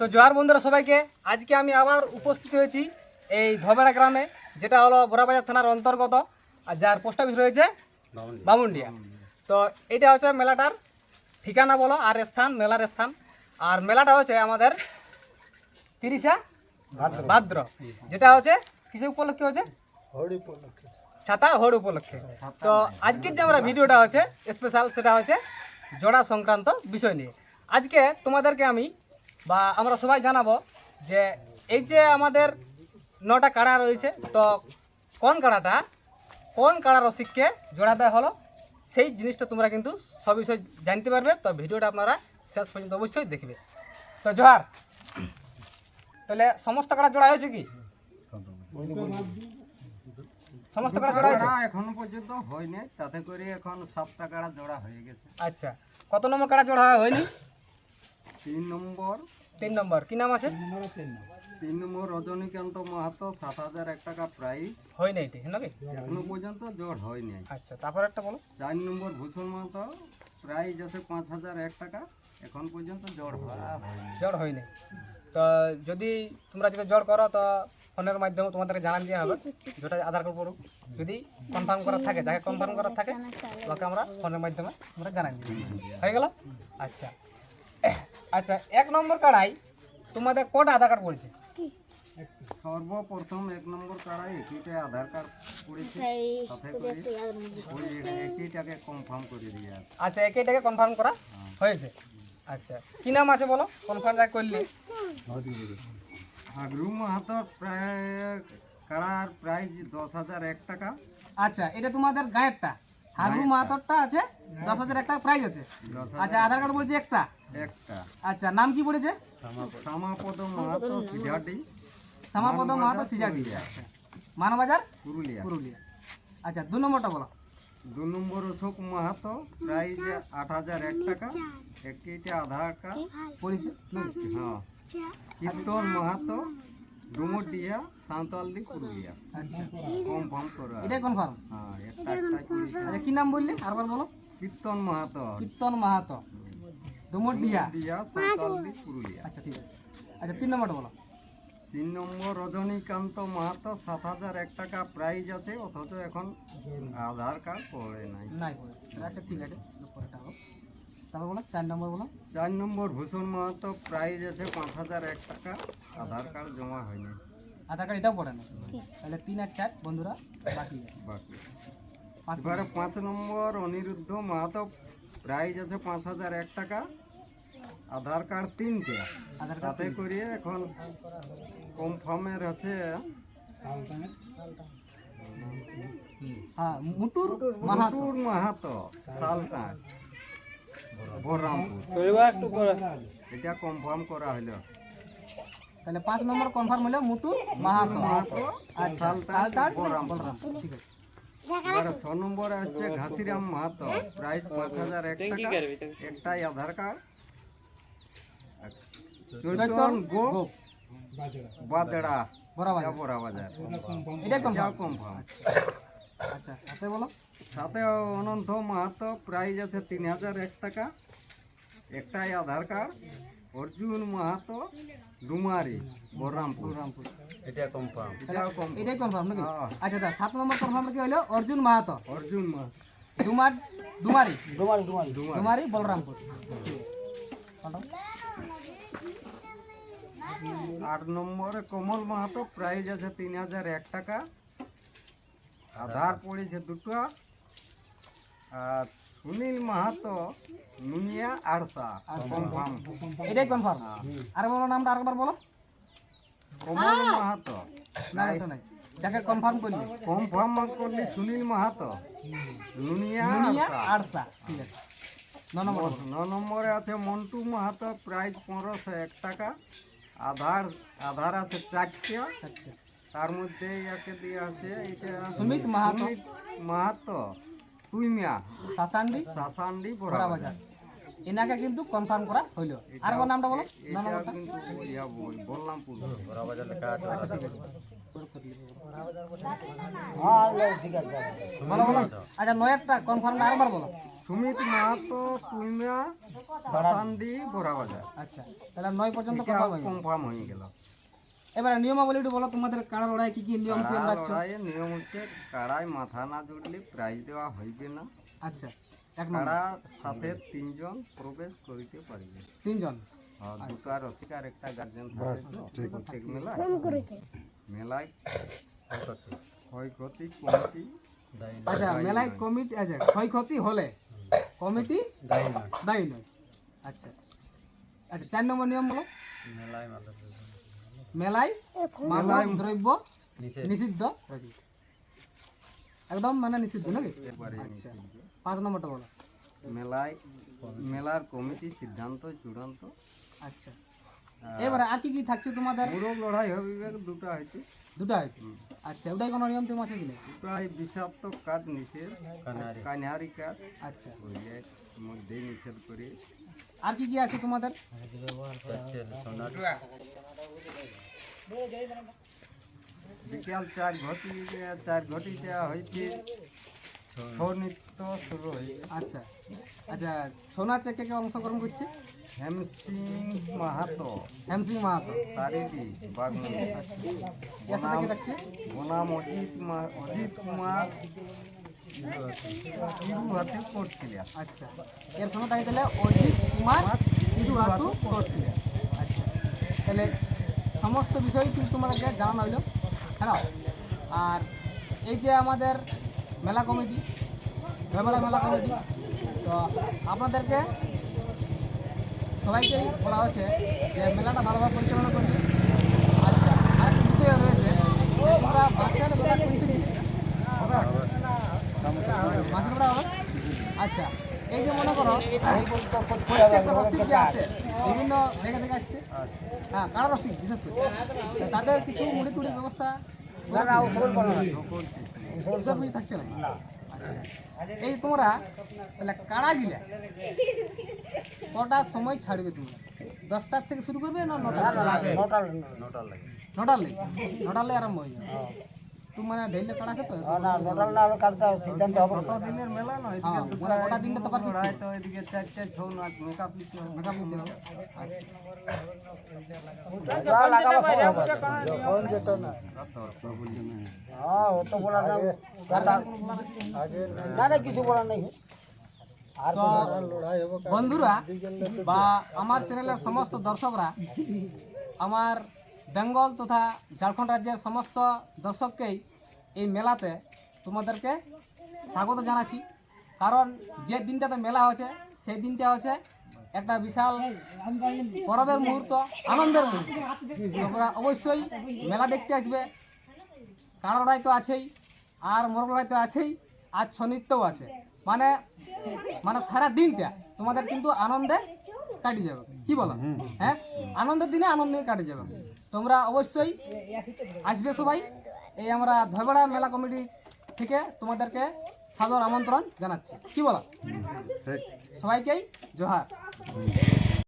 তো জোয়ার বন্ধুরা সবাইকে আজকে আমি আবার উপস্থিত হয়েছি এই ধবেড়া গ্রামে যেটা হলো বড়াবাজার থানার অন্তর্গত আর যার পোস্ট অফিস রয়েছে বামুন্ডিয়া। তো এটা হচ্ছে মেলাটার ঠিকানা বলো আর স্থান মেলার স্থান। আর মেলাটা হচ্ছে আমাদের তিরিশা ভাদ্র। যেটা হচ্ছে কিসে উপলক্ষে হচ্ছে? ছাতা হোড় উপলক্ষে। তো আজকের যে আমরা ভিডিওটা হচ্ছে স্পেশাল সেটা হচ্ছে জোড়া সংক্রান্ত বিষয় নিয়ে। আজকে তোমাদেরকে আমি বা আমরা সবাই জানাব যে এই যে আমাদের নটা কাড়া রয়েছে তো কোন কাড়াটা কোন কাড়া রসিককে জোড়া দেওয়া হলো সেই জিনিসটা তোমরা কিন্তু সব বিষয় জানতে পারবে। তো ভিডিওটা আপনারা শেষ পর্যন্ত অবশ্যই দেখবে। তো জোহার তাহলে সমস্ত কাড়া জোড়া হয়েছে কি? সমস্ত কাড়া জোড়া হয়েছে? এখনও পর্যন্ত হয়নি। তাতে করে এখন সাতটা কাড়া জোড়া হয়ে গেছে। আচ্ছা কত নম্বর কাড়া জোড়া হয়নি? তিন নম্বর। তিন নম্বর। কি নাম আছে? তিন নম্বর রজনীকান্ত মাহাতো সাত হাজার এক টাকা প্রাইস হয়নি এটি নাকি? এখনও পর্যন্ত জোর হয়নি আচ্ছা তারপর একটা বলো। চার নম্বর ভূষণ মাহাতো প্রাইস আছে পাঁচ হাজার এক টাকা। এখন পর্যন্ত হয়নি জ্বর হয়নি তো যদি তোমরা যদি জ্বর করো তো ফোনের মাধ্যমে তোমাদেরকে জানান দেওয়া হবে যেটা আধার কার্ড পড়ুক। যদি কনফার্ম করার থাকে যাকে কনফার্ম করার থাকে ওকে আমরা ফোনের মাধ্যমে আমরা জানান দিই হয়ে গেল? আচ্ছা। আচ্ছা এক নম্বর কাড়াই তোমাদের কটা আধার কার্ড পড়েছে? সর্বপ্রথম এক নম্বর কাড়াই একইটা আধার কার্ড পড়েছে। সাথে করে ওই একইটাকে কনফার্ম করে দিয়ে আছে আচ্ছা একেটাকে কনফার্ম করা হয়েছে। আচ্ছা কি নাম আছে বলো? কনফার্ম যা করলে। হাগরু মাহাতো প্রায় কাড়ার প্রাইস দশ হাজার এক টাকা। আচ্ছা এটা তোমাদের গায়েরটা। হারু মাহাতরটা আছে দশ হাজার একটা প্রাইজ আছে। আচ্ছা আধার কার্ড বলছে একটা? একটা। আচ্ছা নাম কি পড়েছে? শ্যামাপদ মাহাতো সিধাটি শ্যামাপদ মাহাতো সিজাডি। মানবাজার? পুরুলিয়া। পুরুলিয়া। আচ্ছা দু নম্বরটা বলো। দু নম্বর অশোক মাহাতো প্রাইস আট হাজার এক টাকা। একইটা আধার কার্ড পড়েছে হ্যাঁ। কীর্তন মাহাতো ডুমুরডিয়া সাঁওতালদি পুরুলিয়া। আচ্ছা। কনফার্ম করা। এটাই কনফার্ম? হ্যাঁ একটা করেছে আচ্ছা কি নাম বললে? আরবার বলো। কীর্তন মাহাতো। কীর্তন মাহাতো। ডুমুরডিয়া ডিয়া সাঁওতালদি পুরুলিয়া। আচ্ছা ঠিক আছে। আচ্ছা তিন নম্বরটা বলো। তিন নম্বর রজনীকান্ত মাহাতো সাত হাজার এক টাকা প্রাইজ আছে অথচ এখন আধার কার্ড পড়ে নাই। নাই পড়ে। আচ্ছা ঠিক আছে। পরেরটা বলো তারপর বলো চার নম্বর বলো। চার নম্বর ভূষণ মাহাতো প্রাইজ আছে পাঁচ হাজার এক টাকা আধার কার্ড জমা হয়নি। আধার কার্ড এটাও পড়ে না তাহলে তিন আর চার বন্ধুরা বাকি বাকি এবারে পাঁচ নম্বর অনিরুদ্ধ মাহাতো প্রাইজ আছে পাঁচ হাজার এক টাকা। আধার কার্ড তিনটে। তাতে করিয়ে এখন কনফার্মের আছে। হ্যাঁ মুটুর মাহাতো সালটা বহরামপুর এটা কনফার্ম করা হলো তাহলে পাঁচ নম্বর কনফার্ম হলো মুটুর মাহাতো মাহাতো আচ্ছা সালটা বহরামপুর ঠিক আছে। এবারে ছ নম্বরে আসছে ঘাসিরাম মাহাতো। প্রাইস পাঁচ হাজার এক টাকা। একটাই আধার কার্ড। চৈতন গো বাদড়া বড়া বাজার। কনফার্ম। কনফার্ম। আচ্ছা সাথে বলো। সাথে অনন্ত মাহাতো। প্রাইস আছে তিন হাজার এক টাকা। একটাই আধার কার্ড। অর্জুন মাহাতো ডুমারি বহরামপুর। বলরামপুর এটা কনফার্ম এটাও কনফার্ম এটাই কনফার্ম নাকি? হ্যাঁ। আচ্ছা আচ্ছা সাত নম্বর কনফার্ম কি হলো? অর্জুন মাহাতো। অর্জুন মাহাতো। ডুমার ডুমারি। ডুমারি ডুমারি। বলরামপুর কোনটা? আট নম্বরে কমল মাহাতো প্রাইস আছে তিন হাজার এক টাকা। আধার পড়েছে দুটো। আর সুনীল মাহাতো নুনিয়া আড়সা কনফার্ম এটাই কনফার্ম আর বলো নামটা আরেকবার বলো। কমল মাহাতো। না এটা নাই যাকে কনফার্ম করলি। কনফার্ম করলি সুনীল মাহাতো। নুনিয়া আরসা। ঠিক আছে। ন নম্বর আছে মন্টু মাহাতো প্রাইস পনেরোশো এক টাকা। আধার আধার আছে চারটে। তার মধ্যে ইয়াকে দিয়ে আছে এটা সুমিত মাহাতো। মাহাতো। তুইমিয়া শাসান্ডি শাসান্ডি বড়া বড়া বাজার। এনাকে কিন্তু কনফার্ম করা হইল। আর নামটা বলো। ন এটা নম্বরটা কিন্তু ইয়া বল- বললামপুর। আচ্ছা ঠিক আছে। বলো বলো আচ্ছা নয়েরটা কনফার্ম আরেকবার বলো। সুমিত মাহাতো তুইমা শাসান্ডি বোরাবাজার আচ্ছা তাহলে নয় পর্যন্ত কনফার্ম হয়ে গেল। এবারে নিয়মাবলী একটু বলো তোমাদের কাড়া লড়াই কি কি নিয়ম কাড়া রাখছো? লড়াইয়ের নিয়ম হচ্ছে কাড়ায় মাথা না জুড়লে প্রাইজ দেওয়া হইবে না। আচ্ছা এক নম্বর। কাড়া সাথে তিনজন প্রবেশ করিতে পারিবে। তিনজন? আর দুটো আর রসিকার একটা গার্জেন থাকে প্রত্যেক মেলায়? ক্ষয়ক্ষতি। কমিটি আচ্ছা মেলায় কমিটি আচ্ছা ক্ষয়ক্ষতি হলে কমিটি দায়ী নয়। আচ্ছা। আচ্ছা চার নম্বর নিয়ম বলো। মেলায় মাদক দ্রব্য নিষিদ্ধ। একদম মানে নিষিদ্ধ নাকি? এবারে আচ্ছা। পাঁচ নম্বরটা বলো। মেলায় মেলার কমিটি সিদ্ধান্ত চূড়ান্ত। আচ্ছা। এবারে আর কি কি থাকছে তোমাদের? পুরো লড়াই হবে দুটো হয়েছে। দুটো হয়েছে? আচ্ছা ওটাই কোনো নিয়ম টিম আছে কি না দুটো হয় বিষাক্ত কাঠ নিষেধ কানহারি কাঠ। আচ্ছা। ওই মধ্যে নিষেধ করে। আর কি কি আছে তোমাদের? বিকাল চার ঘটি চার ঘটিতে হয়েছে ছৌ নৃত্য শুরু হয়েছে আচ্ছা আচ্ছা সোনা চেকে কে অংশগ্রহণ করছে? হেমসিং মাহাতো। হেমসিং মাহাতো। তারিদি কি থাকছে? বনাম অজিত অজিত কুমার ইরুহাতে করছিলেন। আচ্ছা এর সঙ্গে থাকে তাহলে অজিত কুমার ইদু হাতু করছিলেন। আচ্ছা তাহলে সমস্ত বিষয়ই কিন্তু তোমাদেরকে জানানো হইল। হ্যাঁ আর এই যে আমাদের মেলা কমিটি ভেবেলা মেলা কমিটি, তো আপনাদেরকে সবাইকেই বলা হয়েছে যে মেলাটা ভালোভাবে পরিচালনা করছে আচ্ছা আর বিষয় রয়েছে তোমরা বাচ্চার বেলা করছ কি? মাছের বেড়া হবে আচ্ছা এই যে মনে করো প্রত্যেকটা রসিক যে আছে বিভিন্ন জায়গা থেকে আসছে। হ্যাঁ কারা রসিক বিশেষ করে? তাদের কিছু মুড়ি টুড়ি ব্যবস্থা ওসব কিছু থাকছে না আচ্ছা। এই তোমরা তাহলে কাড়া গিলা? কটার সময় ছাড়বে তোমরা? দশটার থেকে শুরু করবে না নটা নটার লাগে? নটার লেগে? নটার লেগে আরম্ভ হয়ে যাবে। মানে ঢেলে কাড়া খেতে কত দিনের মেলা নয় এদিকে ওরা গোটা দিনটা তো পারবে লড়াই তো এদিকে চারটে ছৌ নাচ মেকআপ নিতে হবে মেকআপ করতে হবে আচ্ছা তো বন্ধুরা বা আমার চ্যানেলের সমস্ত দর্শকরা আমার বেঙ্গল তথা ঝাড়খণ্ড রাজ্যের সমস্ত দর্শককেই এই মেলাতে তোমাদেরকে স্বাগত জানাচ্ছি। কারণ যে দিনটাতে মেলা হচ্ছে সেই দিনটা হচ্ছে একটা বিশাল গরবের মুহূর্ত আনন্দের মুহূর্ত। তোমরা অবশ্যই মেলা দেখতে আসবে। কাড়া লড়াই তো আছেই আর মোরগ লড়াই তো আছেই আর ছৌ নৃত্যও আছে। মানে মানে সারা দিনটা তোমাদের কিন্তু আনন্দে কাটি যাবে। কি বলো? হ্যাঁ? আনন্দের দিনে আনন্দে কাটে যাবে। তোমরা অবশ্যই আসবে সবাই। এই আমরা ধয়বাড়া মেলা কমিটি থেকে তোমাদেরকে সাদর আমন্ত্রণ জানাচ্ছি। কি বলো? সবাইকেই জোহার।